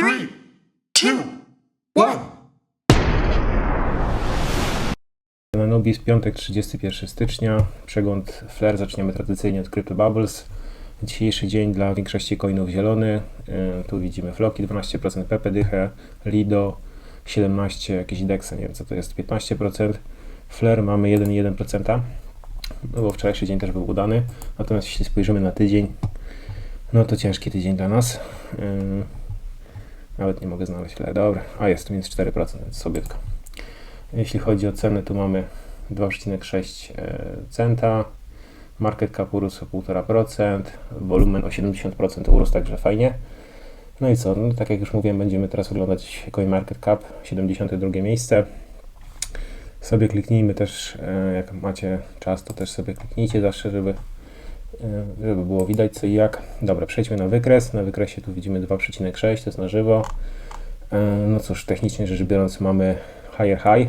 three, two, one. Na Nubis piątek 31 stycznia. Przegląd Flare zaczniemy tradycyjnie od Crypto Bubbles. Dzisiejszy dzień dla większości coinów zielony. Yy, Tu widzimy Floki 12%, Pepe Dychę, Lido 17%, jakieś Dexa, nie wiem co to jest, 15%. Flare mamy 1,1%, no bo wczorajszy dzień też był udany. Natomiast jeśli spojrzymy na tydzień, no to ciężki tydzień dla nas. Nawet nie mogę znaleźć Flare, dobra, a jest minus 4%, więc. Jeśli chodzi o ceny, tu mamy 2,6 e, centa, market cap urósł o 1,5%, wolumen o 70% urósł, także fajnie. No i co, no, tak jak już mówiłem, będziemy teraz oglądać CoinMarketCap, 72 miejsce. Sobie kliknijmy też, e, jak macie czas, to też sobie kliknijcie zawsze, żeby, żeby było widać co i jak. Dobra, przejdźmy na wykres. Na wykresie tu widzimy 2,6, to jest na żywo. E, No cóż, technicznie rzecz biorąc mamy higher high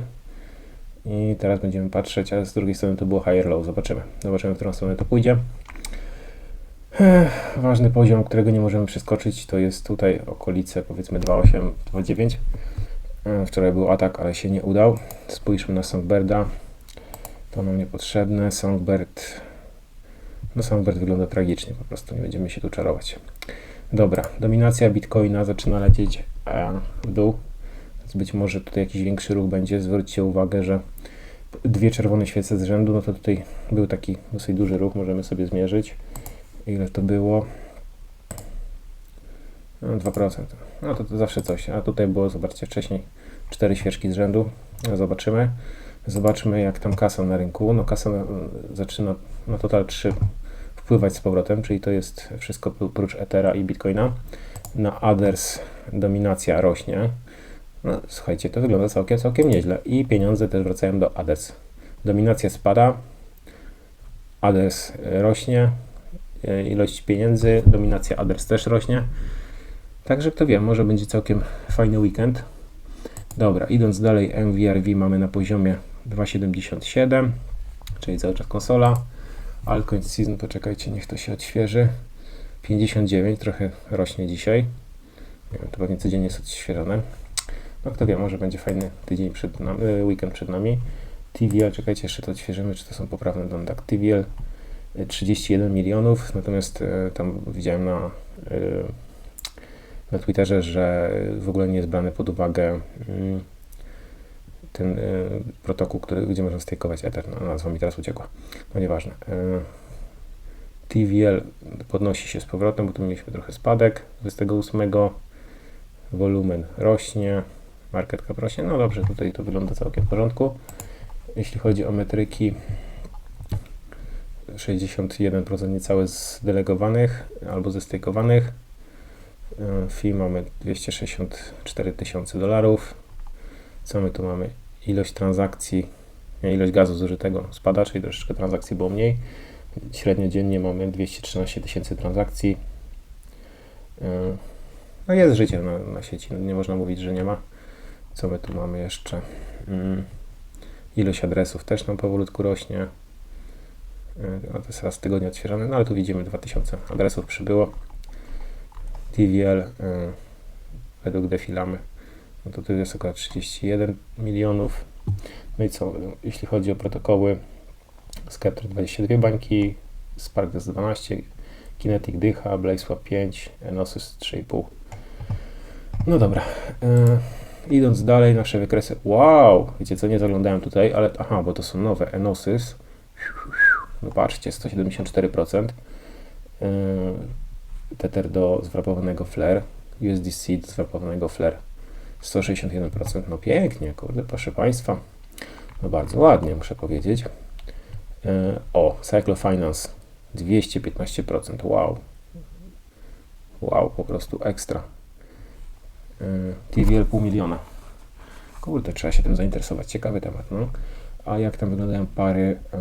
i teraz będziemy patrzeć, a z drugiej strony to było higher low. Zobaczymy. Zobaczymy, w którą stronę to pójdzie. Ważny poziom, którego nie możemy przeskoczyć, to jest tutaj okolice powiedzmy 2,8, 2,9. E, Wczoraj był atak, ale się nie udał. Spójrzmy na Songbirda. To nam niepotrzebne. Songbird. No Songbird wygląda tragicznie, po prostu nie będziemy się tu czarować. Dobra, dominacja Bitcoina zaczyna lecieć e, w dół. Więc być może tutaj jakiś większy ruch będzie. Zwróćcie uwagę, że dwie czerwone świece z rzędu, no to tutaj był taki dosyć duży ruch, możemy sobie zmierzyć. Ile to było? No, 2%. No to, to zawsze coś. A tutaj było, zobaczcie, wcześniej cztery świeczki z rzędu. No, Zobaczymy. Zobaczmy, jak tam kasa na rynku. No kasa na, zaczyna na total 3 wpływać z powrotem, czyli to jest wszystko oprócz Ethera i Bitcoina. Na others dominacja rośnie. No, słuchajcie, to wygląda całkiem, całkiem nieźle. I pieniądze też wracają do ADES. Dominacja spada, ADES rośnie, e, ilość pieniędzy, dominacja ADES też rośnie. Także kto wie, może będzie całkiem fajny weekend. Dobra, idąc dalej, MVRV mamy na poziomie 2,77, czyli cały czas konsola. Altcoin Season, poczekajcie, niech to się odświeży. 59, trochę rośnie dzisiaj. Nie wiem, to pewnie codziennie jest odświeżone. No kto wie, może będzie fajny tydzień przed nami, y, weekend przed nami. TVL, czekajcie, jeszcze to odświeżymy, czy to są poprawne dane. Tak, TVL y, 31 milionów, natomiast y, tam widziałem na, y, na Twitterze, że w ogóle nie jest brany pod uwagę y, ten y, protokół, który, gdzie można stakeować Ether. No, nazwa mi teraz uciekła. No nieważne. Y, TVL podnosi się z powrotem, bo tu mieliśmy trochę spadek 28. Wolumen rośnie, market cap rośnie. No dobrze, tutaj to wygląda całkiem w porządku. Jeśli chodzi o metryki, 61% niecałe zdelegowanych albo zestakowanych. E, Fee mamy 264 tysiące dolarów. Co my tu mamy? Ilość transakcji, ilość gazu zużytego spada, czyli troszeczkę transakcji było mniej. Średnio dziennie mamy 213 tysięcy transakcji. E, No jest życie na, na sieci, no nie można mówić, że nie ma. Co my tu mamy jeszcze? Mm. Ilość adresów też nam powolutku rośnie. E, No to jest raz w tygodniu odświeżane, no ale tu widzimy 2000 adresów przybyło. TVL e, według defilamy, no to tu jest około 31 milionów. No i co, jeśli chodzi o protokoły, Scepter 22 bańki, Spark 12, Kinetic Dycha, BlazeSwap 5, Enosis 3,5. No dobra. E, idąc dalej, nasze wykresy. Wow! Wiecie co, nie zaglądałem tutaj, ale aha, bo to są nowe Enosis. No patrzcie, 174%. E, Tether do zwrapowanego Flare. USDC do zwrapowanego Flare. 161%. No pięknie, kurde, proszę Państwa. No bardzo ładnie, muszę powiedzieć. E, O, Cyclofinance 215%. Wow. Wow, po prostu ekstra. E, TVL pół miliona. Kurde, trzeba się tym zainteresować. Ciekawy temat, no. A jak tam wyglądają pary e,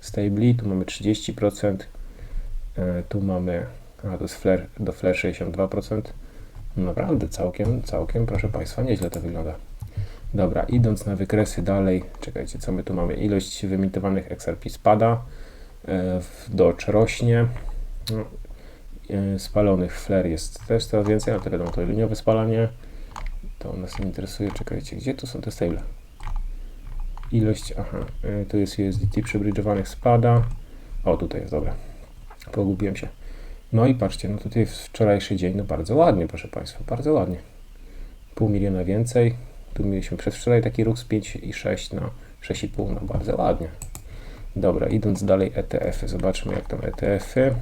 Stably? Tu mamy 30%. e, Tu mamy, a to jest flare, do Flare 62%. Naprawdę całkiem, całkiem, proszę Państwa, nieźle to wygląda. Dobra, idąc na wykresy dalej, czekajcie, co my tu mamy? Ilość wyemitowanych XRP spada, e, Dodge rośnie. No, e, spalonych fler jest też coraz więcej, ale to wiadomo, to liniowe spalanie. To nas nie interesuje. Czekajcie, gdzie tu są te stable? Ilość, aha, e, tu jest USDT przybridżowanych spada. O, tutaj jest, dobra. Pogubiłem się. No i patrzcie, no tutaj wczorajszy dzień, no bardzo ładnie, proszę Państwa, bardzo ładnie. Pół miliona więcej. Tu mieliśmy przez wczoraj taki ruch z 5,6 na 6,5, no bardzo ładnie. Dobra, idąc dalej ETF-y, zobaczmy jak tam ETF-y.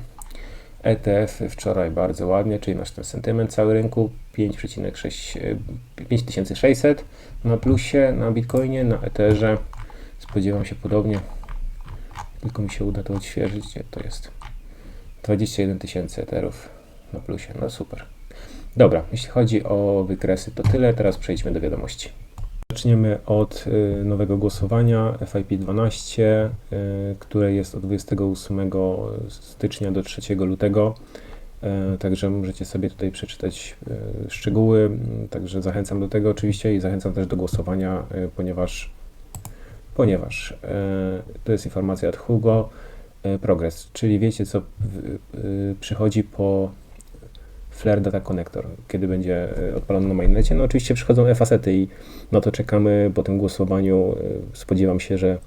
ETF-y wczoraj bardzo ładnie, czyli nasz ten sentyment cały rynku 5,6 e, 5600 na plusie, na Bitcoinie, na Etherze spodziewam się podobnie. Tylko mi się uda to odświeżyć, gdzie to jest. 21 tysięcy Etherów na plusie, no super. Dobra, jeśli chodzi o wykresy to tyle, teraz przejdźmy do wiadomości. Zaczniemy od y, nowego głosowania FIP 12, y, które jest od 28 stycznia do 3 lutego. Y, Także możecie sobie tutaj przeczytać szczegóły. Także zachęcam do tego oczywiście i zachęcam też do głosowania, ponieważ, ponieważ to jest informacja od Hugo Progress, czyli wiecie co y, przychodzi po Flare Data Connector, kiedy będzie y, odpalony na mainnecie. No oczywiście przychodzą e-facety i na to czekamy po tym głosowaniu. Spodziewam się, że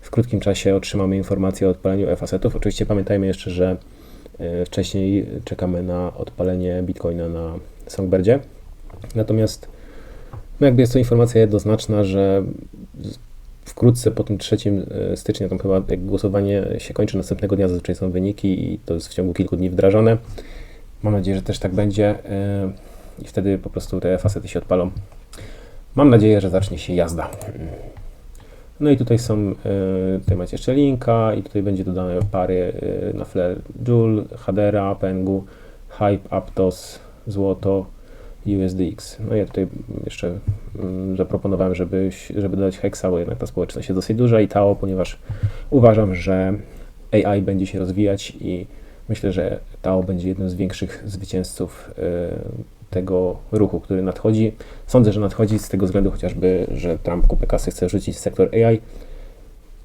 w krótkim czasie otrzymamy informację o odpaleniu e-facetów. Oczywiście pamiętajmy jeszcze, że wcześniej czekamy na odpalenie Bitcoina na Songbirdzie. Natomiast no jakby jest to informacja jednoznaczna, że wkrótce po tym 3 y, stycznia, tam chyba jak głosowanie się kończy, następnego dnia zazwyczaj są wyniki i to jest w ciągu kilku dni wdrażane. Mam nadzieję, że też tak będzie yy, i wtedy po prostu te facety się odpalą. Mam nadzieję, że zacznie się jazda. No i tutaj są, yy, tutaj macie jeszcze linka i tutaj będzie dodane pary na Flare Joule, Hadera, Pengu, Hype, Aptos, Złoto, USDX. No ja tutaj jeszcze mm, zaproponowałem, żeby, żeby dodać Hexa, bo jednak ta społeczność jest dosyć duża i TAO, ponieważ uważam, że AI będzie się rozwijać i Myślę, że TAO będzie jednym z większych zwycięzców y, tego ruchu, który nadchodzi. Sądzę, że nadchodzi z tego względu chociażby, że Trump kupę kasy chce wrzucić w sektor AI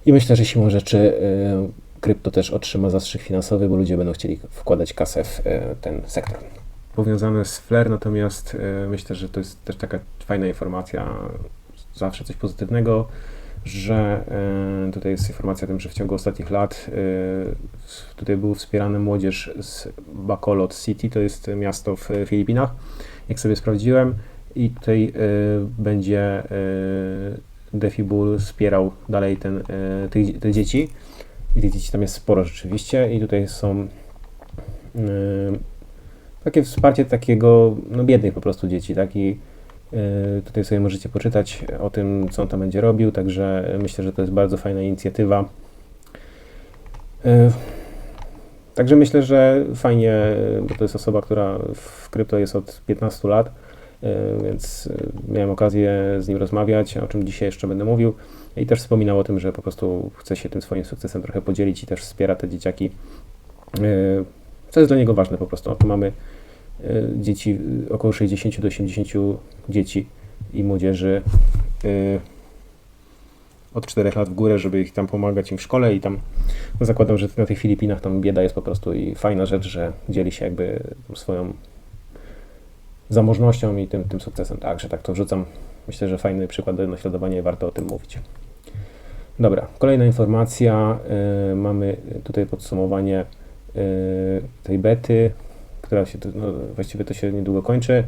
i myślę, że siłą rzeczy y, krypto też otrzyma zastrzyk finansowy, bo ludzie będą chcieli wkładać kasę w y, ten sektor. Powiązane z Flare, natomiast y, myślę, że to jest też taka fajna informacja, zawsze coś pozytywnego że e, tutaj jest informacja o tym, że w ciągu ostatnich lat e, tutaj był wspierany młodzież z Bacolod City, to jest miasto w Filipinach, jak sobie sprawdziłem i tutaj e, będzie e, Defibull wspierał dalej ten, e, tych, te dzieci. I tych dzieci tam jest sporo rzeczywiście i tutaj są e, takie wsparcie takiego, no biednych po prostu dzieci, tak i E, Tutaj sobie możecie poczytać o tym, co on tam będzie robił, także myślę, że to jest bardzo fajna inicjatywa. E, Także myślę, że fajnie, bo to jest osoba, która w krypto jest od 15 lat, e, więc e, miałem okazję z nim rozmawiać, o czym dzisiaj jeszcze będę mówił. I też wspominał o tym, że po prostu chce się tym swoim sukcesem trochę podzielić i też wspiera te dzieciaki, e, co jest dla niego ważne po prostu. Tu mamy e, dzieci, e, około 60 do 80 dzieci i młodzieży y, od 4 lat w górę, żeby ich tam pomagać im w szkole i tam no zakładam, że na tych Filipinach tam bieda jest po prostu i fajna rzecz, że dzieli się jakby swoją zamożnością i tym, tym sukcesem. Także tak to wrzucam. Myślę, że fajny przykład do naśladowania warto o tym mówić. Dobra, kolejna informacja. Y, mamy tutaj podsumowanie y, tej bety, która się, no, właściwie to się niedługo kończy.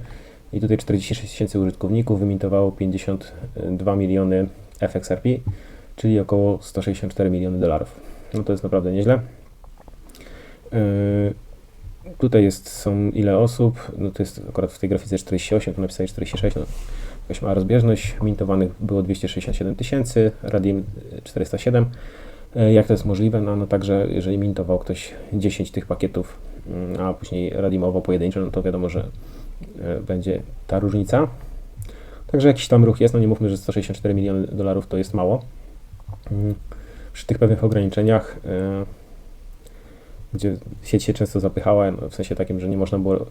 I tutaj 46 tysięcy użytkowników wymintowało 52 miliony FXRP, czyli około 164 miliony dolarów. No to jest naprawdę nieźle. Yy, tutaj jest, są ile osób, no to jest akurat w tej grafice 48, tu napisali 46, no jakaś mała rozbieżność. Mintowanych było 267 tysięcy, Radim 407. Yy, Jak to jest możliwe? No, no także jeżeli mintował ktoś 10 tych pakietów, mm, a później radimował pojedyncze, no to wiadomo, że e, będzie ta różnica. Także jakiś tam ruch jest, no nie mówmy, że 164 miliony dolarów to jest mało. Mm, Przy tych pewnych ograniczeniach, e, gdzie sieć się często zapychała, no w sensie takim, że nie można było e,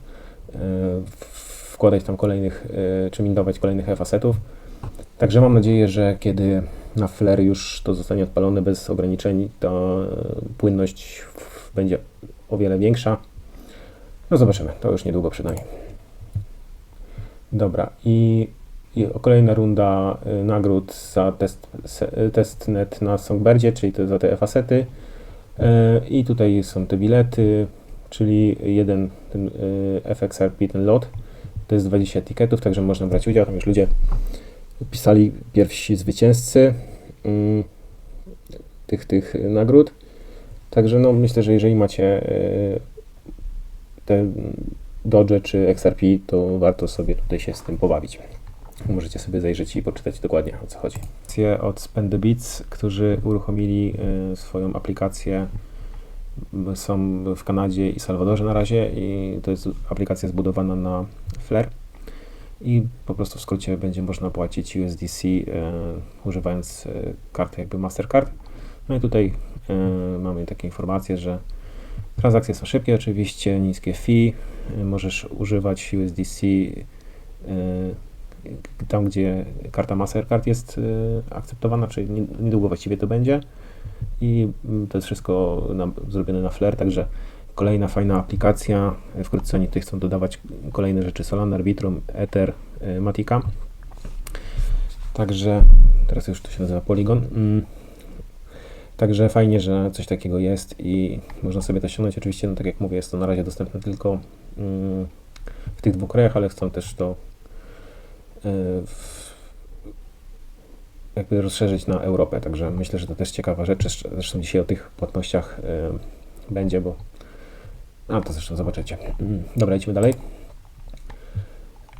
wkładać tam kolejnych, e, czy mindować kolejnych e-facetów. Także mam nadzieję, że kiedy na Flare już to zostanie odpalone bez ograniczeń, to e, płynność będzie o wiele większa. No zobaczymy, to już niedługo przynajmniej. Dobra, i, i kolejna runda y, nagród za test, y, testnet na Songbirdzie, czyli to za te FASety. Y, I tutaj są te bilety, czyli jeden ten FXRP, ten lot, to jest 20 etykietów, także można brać udział. Tam już ludzie pisali pierwsi zwycięzcy mm, tych, tych nagród. Także no, myślę, że jeżeli macie y, te Dodge czy XRP, to warto sobie tutaj się z tym pobawić. Możecie sobie zajrzeć i poczytać dokładnie o co chodzi. Od Spend the Beats, którzy uruchomili y, swoją aplikację, są w Kanadzie i Salwadorze na razie i to jest aplikacja zbudowana na Flare i po prostu w skrócie będzie można płacić USDC y, używając y, karty jakby Mastercard. No i tutaj y, mamy takie informacje, że transakcje są szybkie oczywiście, niskie fee, y, możesz używać USDC y, tam, gdzie karta Mastercard jest y, akceptowana, czyli nie- niedługo właściwie to będzie i mm, to jest wszystko na, zrobione na Flare, także kolejna fajna aplikacja, wkrótce oni tutaj chcą dodawać kolejne rzeczy, Solana, Arbitrum, Ether, y, Matica, także teraz już to się nazywa Polygon, mm. Także fajnie, że coś takiego jest i można sobie to ściągnąć. Oczywiście, no tak jak mówię, jest to na razie dostępne tylko mm, w tych dwóch krajach, ale chcą też to y, w, jakby rozszerzyć na Europę. Także myślę, że to też ciekawa rzecz. Zresztą- dzisiaj o tych płatnościach y, będzie, bo. A to zresztą zobaczycie. Mm, Dobra, idźmy dalej.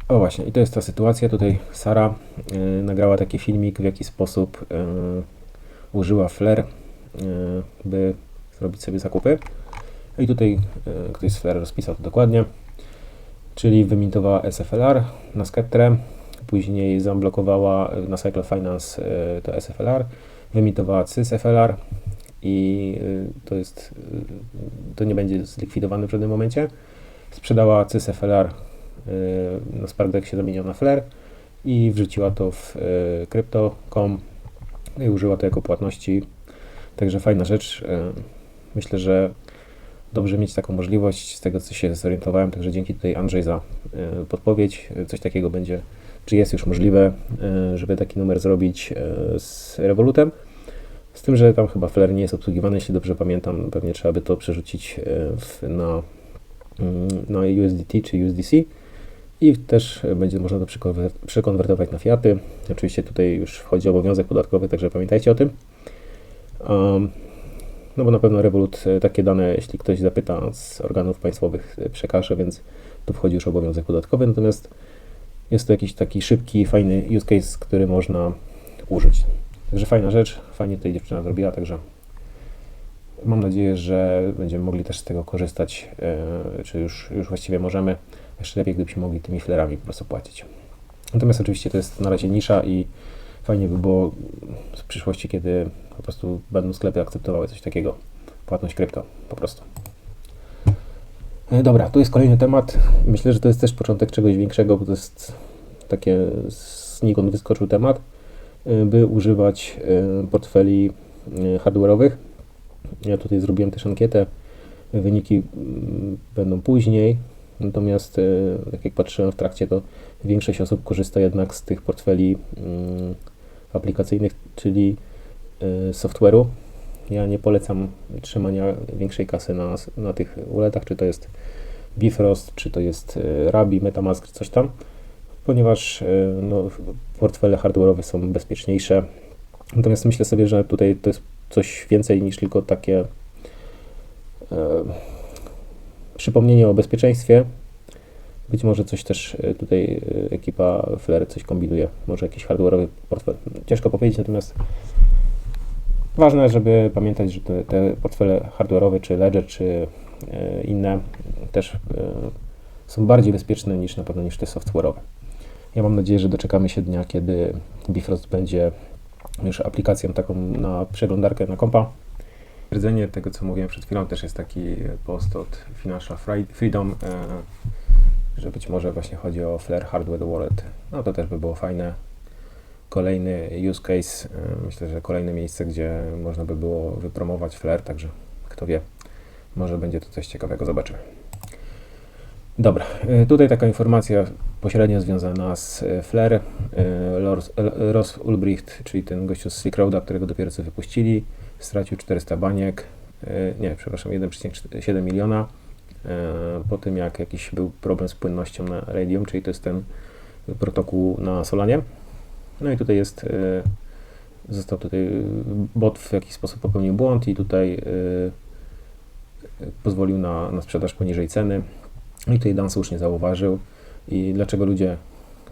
O właśnie, i to jest ta sytuacja. Tutaj Sara y, nagrała taki filmik, w jaki sposób y, użyła Flare, y, by zrobić sobie zakupy. I tutaj y, ktoś z Flare rozpisał to dokładnie. Czyli wymintowała SFLR na Skeptre, później zablokowała y, na Cycle Finance y, to SFLR, wymintowała CysFLR i y, to jest, y, to nie będzie zlikwidowane w żadnym momencie. Sprzedała CysFLR y, na Sparkdexie zamieniła na Flare i wrzuciła to w Crypto.com i użyła to jako płatności. Także fajna rzecz. Myślę, że dobrze mieć taką możliwość, z tego co się zorientowałem, także dzięki tutaj Andrzej za podpowiedź. Coś takiego będzie, czy jest już możliwe, żeby taki numer zrobić z Revolutem. Z tym, że tam chyba Flare nie jest obsługiwany, jeśli dobrze pamiętam, pewnie trzeba by to przerzucić y, w, na, mm, na USDT czy USDC i też będzie można to przekonwer- przekonwertować na fiaty. Oczywiście tutaj już wchodzi obowiązek podatkowy, także pamiętajcie o tym. Um, no bo na pewno Revolut e, takie dane, jeśli ktoś zapyta z organów państwowych, e, przekaże, więc tu wchodzi już obowiązek podatkowy. Natomiast jest to jakiś taki szybki, fajny use case, który można użyć. Także fajna rzecz, fajnie tutaj dziewczyna zrobiła, także mam nadzieję, że będziemy mogli też z tego korzystać, e, czy już, już właściwie możemy. Jeszcze lepiej, gdybyśmy mogli tymi flerami po prostu płacić. Natomiast oczywiście to jest na razie nisza i fajnie by było w przyszłości, kiedy po prostu będą sklepy akceptowały coś takiego, płatność krypto po prostu. E, Dobra, tu jest kolejny temat. Myślę, że to jest też początek czegoś większego, bo to jest takie znikąd wyskoczył temat, by używać e, portfeli e, hardware'owych. Ja tutaj zrobiłem też ankietę. Wyniki mm, będą później. Natomiast, e, tak jak patrzyłem w trakcie, to większość osób korzysta jednak z tych portfeli mm, aplikacyjnych, czyli software'u. Ja nie polecam trzymania większej kasy na, na tych walletach, czy to jest Bifrost, czy to jest Rabi, Metamask, coś tam, ponieważ y, no, portfele hardware'owe są bezpieczniejsze. Natomiast myślę sobie, że tutaj to jest coś więcej niż tylko takie e, przypomnienie o bezpieczeństwie. Być może coś też e, tutaj e, ekipa Flare coś kombinuje. Może jakiś hardware'owy portfel. Ciężko powiedzieć, natomiast ważne, żeby pamiętać, że te, te portfele hardware'owe, czy Ledger, czy e, inne też e, są bardziej bezpieczne niż na pewno niż te software'owe. Ja mam nadzieję, że doczekamy się dnia, kiedy Bifrost będzie już aplikacją taką na przeglądarkę na kompa. Twierdzenie tego, co mówiłem przed chwilą, też jest taki post od Financial Freedom, e, że być może właśnie chodzi o Flare Hardware Wallet. No to też by było fajne. Kolejny use case, e, myślę, że kolejne miejsce, gdzie można by było wypromować Flare, także kto wie, może będzie to coś ciekawego, zobaczymy. Dobra, y, tutaj taka informacja pośrednio związana z y, Flair. Y, Ross Ulbricht, czyli ten gościu z Silk którego dopiero co wypuścili, stracił 400 baniek, nie, przepraszam, 1,7 miliona po tym, jak jakiś był problem z płynnością na Radium, czyli to jest ten protokół na Solanie. No i tutaj jest, został tutaj, bot w jakiś sposób popełnił błąd i tutaj pozwolił na, na sprzedaż poniżej ceny. I tutaj Dan słusznie zauważył. I dlaczego ludzie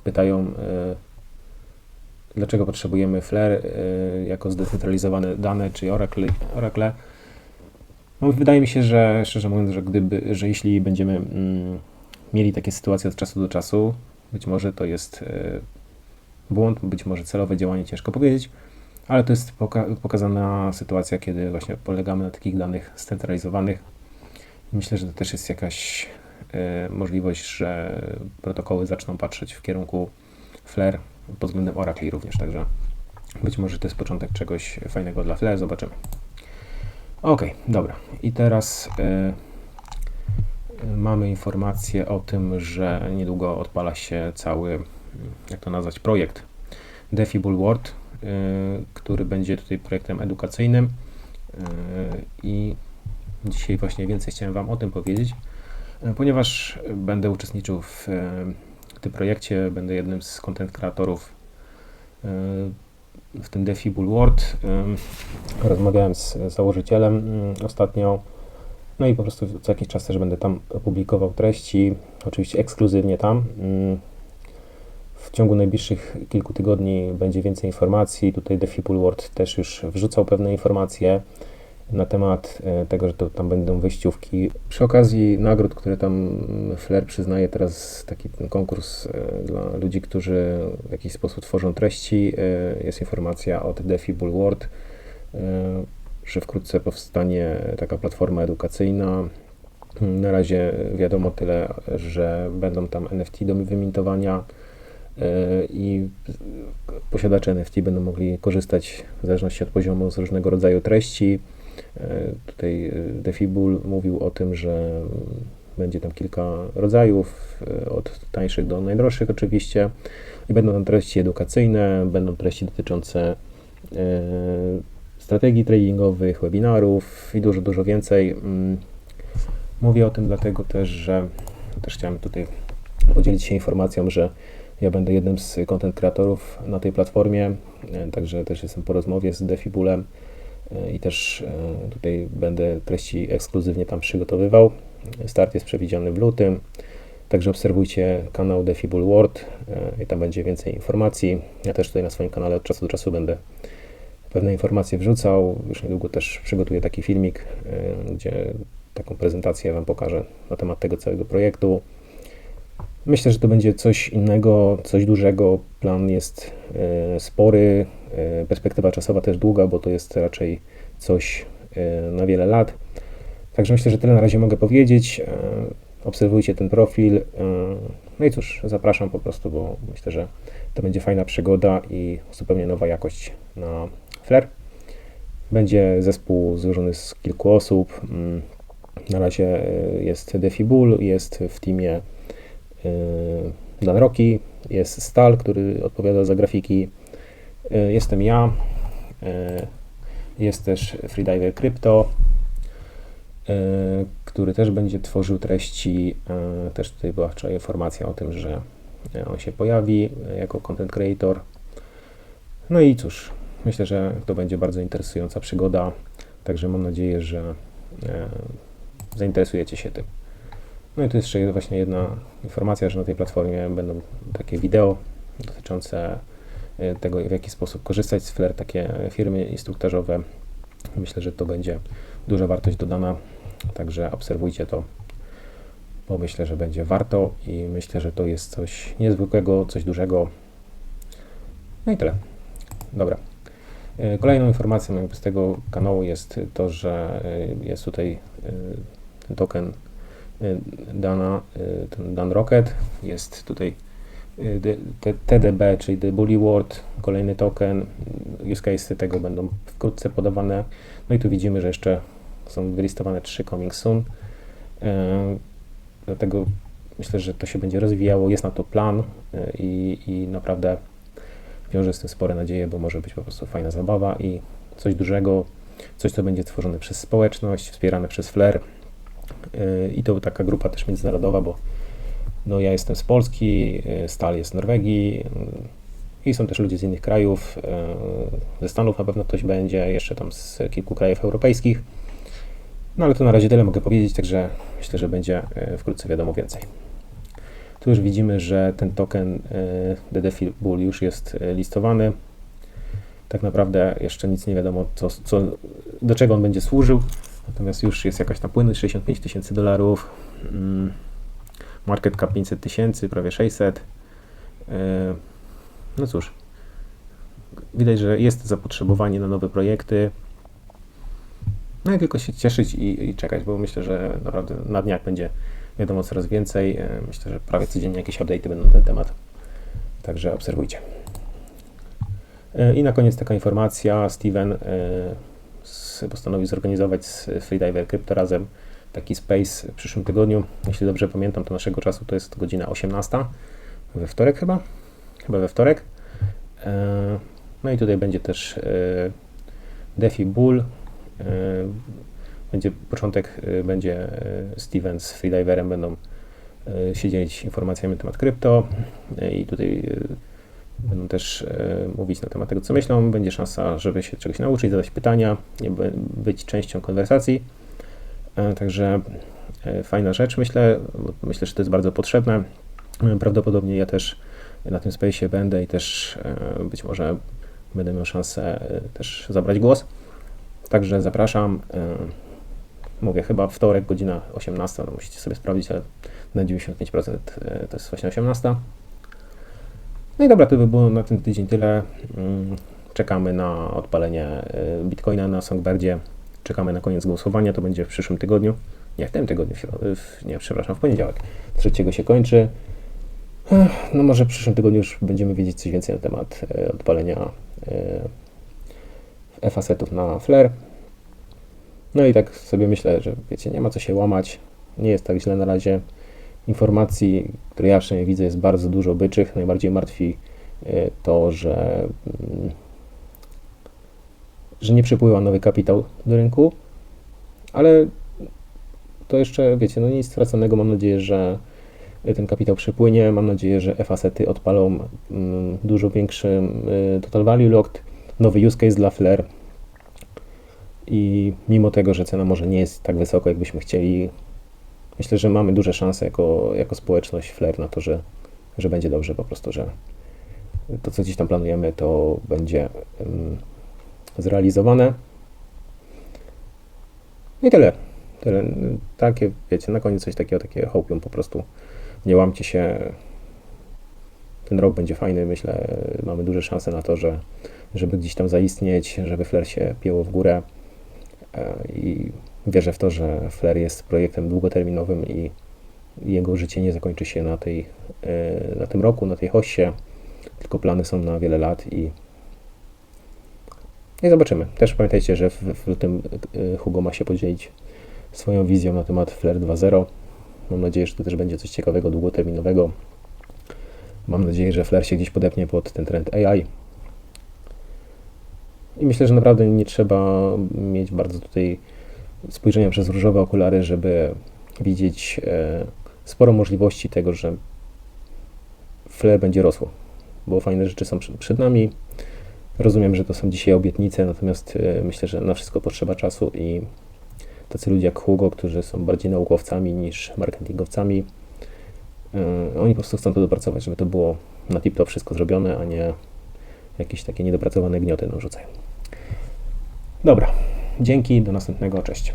pytają, e, dlaczego potrzebujemy Flare e, jako zdecentralizowane dane, czy Oracle. Oracle. No, wydaje mi się, że szczerze mówiąc, że gdyby, że jeśli będziemy mm, mieli takie sytuacje od czasu do czasu, być może to jest e, błąd, być może celowe działanie, ciężko powiedzieć, ale to jest poka- pokazana sytuacja, kiedy właśnie polegamy na takich danych scentralizowanych. Myślę, że to też jest jakaś możliwość, że protokoły zaczną patrzeć w kierunku Flare pod względem Oracle również, także być może to jest początek czegoś fajnego dla Flare, zobaczymy. Ok, dobra. I teraz e, mamy informację o tym, że niedługo odpala się cały, jak to nazwać, projekt Defibul World, e, który będzie tutaj projektem edukacyjnym e, i dzisiaj właśnie więcej chciałem Wam o tym powiedzieć. E, Ponieważ będę uczestniczył w e, tym projekcie, będę jednym z content kreatorów e, w tym Defibul World. E, Rozmawiałem z założycielem mm, ostatnio, no i po prostu co jakiś czas też będę tam publikował treści, oczywiście ekskluzywnie tam. Mm, W ciągu najbliższych kilku tygodni będzie więcej informacji. Tutaj Defibul World też już wrzucał pewne informacje na temat e, tego, że to tam będą wyjściówki. Przy okazji nagród, które tam Flair przyznaje teraz, taki konkurs e, dla ludzi, którzy w jakiś sposób tworzą treści, e, jest informacja od Defibul World, e, że wkrótce powstanie taka platforma edukacyjna. Na razie wiadomo tyle, że będą tam NFT do wymintowania i posiadacze NFT będą mogli korzystać w zależności od poziomu z różnego rodzaju treści. E, Tutaj e, Defibul mówił o tym, że będzie tam kilka rodzajów, e, od tańszych do najdroższych oczywiście. I będą tam treści edukacyjne, będą treści dotyczące strategii tradingowych, webinarów i dużo, dużo więcej. Mm, Mówię o tym dlatego też, że też chciałem tutaj podzielić się informacją, że ja będę jednym z content kreatorów na tej platformie, także też jestem po rozmowie z Defibulem i też e, tutaj będę treści ekskluzywnie tam przygotowywał. Start jest przewidziany w lutym, także obserwujcie kanał Defibul World e, i tam będzie więcej informacji. Ja też tutaj na swoim kanale od czasu do czasu będę pewne informacje wrzucał. Już niedługo też przygotuję taki filmik, e, gdzie taką prezentację Wam pokażę na temat tego całego projektu. Myślę, że to będzie coś innego, coś dużego. Plan jest spory, perspektywa czasowa też długa, bo to jest raczej coś e, na wiele lat. Także myślę, że tyle na razie mogę powiedzieć. E, Obserwujcie ten profil. e, No i cóż, zapraszam po prostu, bo myślę, że to będzie fajna przygoda i zupełnie nowa jakość na Flair. Będzie zespół złożony z kilku osób. Mm, Na razie e, jest Defibul, jest w teamie e, Dan Rocky, jest Stal, który odpowiada za grafiki, e, jestem ja, e, jest też Freediver Crypto, e, który też będzie tworzył treści. e, Też tutaj była wczoraj informacja o tym, że e, on się pojawi e, jako content creator. No i cóż, myślę, że to będzie bardzo interesująca przygoda, także mam nadzieję, że e, zainteresujecie się tym. No i tu jeszcze właśnie jedna informacja, że na tej platformie będą takie wideo dotyczące e, tego, w jaki sposób korzystać z Flair, takie firmy instruktażowe. Myślę, że to będzie duża wartość dodana, także obserwujcie to, bo myślę, że będzie warto i myślę, że to jest coś niezwykłego, coś dużego. No i tyle. Dobra. E, Kolejną informacją z tego kanału jest to, że e, jest tutaj e, token e, Dana, e, ten Dan Rocket. Jest tutaj e, TDB, czyli The Bully World, kolejny token. Use cases tego będą wkrótce podawane. No i tu widzimy, że jeszcze są wylistowane trzy coming soon. E, Dlatego myślę, że to się będzie rozwijało, jest na to plan e, i, i naprawdę wiąże z tym spore nadzieje, bo może być po prostu fajna zabawa i coś dużego, coś, co będzie tworzone przez społeczność, wspierane przez Flair e, i to taka grupa też międzynarodowa, bo no ja jestem z Polski, e, Stal jest z Norwegii e, i są też ludzie z innych krajów, e, ze Stanów na pewno ktoś będzie, jeszcze tam z kilku krajów europejskich. No ale to na razie tyle mogę powiedzieć, także myślę, że będzie wkrótce wiadomo więcej. Tu już widzimy, że ten token DDFI Bull już jest listowany. Tak naprawdę jeszcze nic nie wiadomo, co, co, do czego on będzie służył. Natomiast już jest jakaś tam płynność 65 tysięcy dolarów. Market cap 500 tysięcy, prawie 600. E, No cóż, widać, że jest zapotrzebowanie na nowe projekty. No i tylko się cieszyć i, i czekać, bo myślę, że naprawdę na dniach będzie wiadomo coraz więcej. E, Myślę, że prawie codziennie jakieś update'y będą na ten temat. Także obserwujcie. E, I na koniec taka informacja. Steven postanowił zorganizować z Freediver Crypto razem taki space w przyszłym tygodniu. Jeśli dobrze pamiętam, to naszego czasu to jest godzina 18. We wtorek chyba? Chyba we wtorek. E, No i tutaj będzie też e, Defi Bull. E, Będzie początek, będzie Steven z Freediverem będą się dzielić informacjami na temat krypto i tutaj będą też mówić na temat tego, co myślą. Będzie szansa, żeby się czegoś nauczyć, zadać pytania, być częścią konwersacji. E, Także e, fajna rzecz, myślę. Myślę, że to jest bardzo potrzebne. E, Prawdopodobnie ja też na tym space'ie będę i też być może będę miał szansę też zabrać głos. Także zapraszam. Mówię, chyba wtorek, godzina 18, no musicie sobie sprawdzić, ale na 95% e, to jest właśnie 18. No i dobra, to by było na ten tydzień tyle. Mm, Czekamy na odpalenie Bitcoina na Songbirdzie. Czekamy na koniec głosowania, to będzie w przyszłym tygodniu. Nie, w tym tygodniu, w, nie, przepraszam, w poniedziałek. Trzeciego się kończy. No może w przyszłym tygodniu już będziemy wiedzieć coś więcej na temat e, odpalenia e, fasetów na Flare. No i tak sobie myślę, że wiecie, nie ma co się łamać. Nie jest tak źle na razie. Informacji, które ja przynajmniej widzę, jest bardzo dużo byczych. Najbardziej martwi e, to, że, mm, że nie przypływa nowy kapitał do rynku, ale to jeszcze, wiecie, no nic straconego. Mam nadzieję, że ten kapitał przypłynie. Mam nadzieję, że e-fasety odpalą mm, dużo większy y, total value locked, nowy use case dla Flare. I mimo tego, że cena może nie jest tak wysoko, jakbyśmy chcieli, myślę, że mamy duże szanse jako, jako społeczność Flare na to, że, że będzie dobrze po prostu, że to, co gdzieś tam planujemy, to będzie ym, zrealizowane. I tyle. tyle. Takie, wiecie, na koniec coś takiego, takie hopium po prostu. Nie łamcie się. Ten rok będzie fajny, myślę. Mamy duże szanse na to, że żeby gdzieś tam zaistnieć, żeby Flair się pięło w górę. E, I wierzę w to, że Flair jest projektem długoterminowym i jego życie nie zakończy się na, tej, e, na tym roku, na tej hoście, tylko plany są na wiele lat i, i zobaczymy. Też pamiętajcie, że w, lutym e, Hugo ma się podzielić swoją wizją na temat Flair 2.0. Mam nadzieję, że to też będzie coś ciekawego, długoterminowego. Mam nadzieję, że Flair się gdzieś podepnie pod ten trend AI. I myślę, że naprawdę nie trzeba mieć bardzo tutaj spojrzenia przez różowe okulary, żeby widzieć e, sporo możliwości tego, że Flair będzie rosło, bo fajne rzeczy są przed nami. Rozumiem, że to są dzisiaj obietnice, natomiast e, myślę, że na wszystko potrzeba czasu i tacy ludzie jak Hugo, którzy są bardziej naukowcami niż marketingowcami, e, oni po prostu chcą to dopracować, żeby to było na tip-top wszystko zrobione, a nie jakieś takie niedopracowane gnioty nam rzucają. Dobra, dzięki, do następnego, cześć.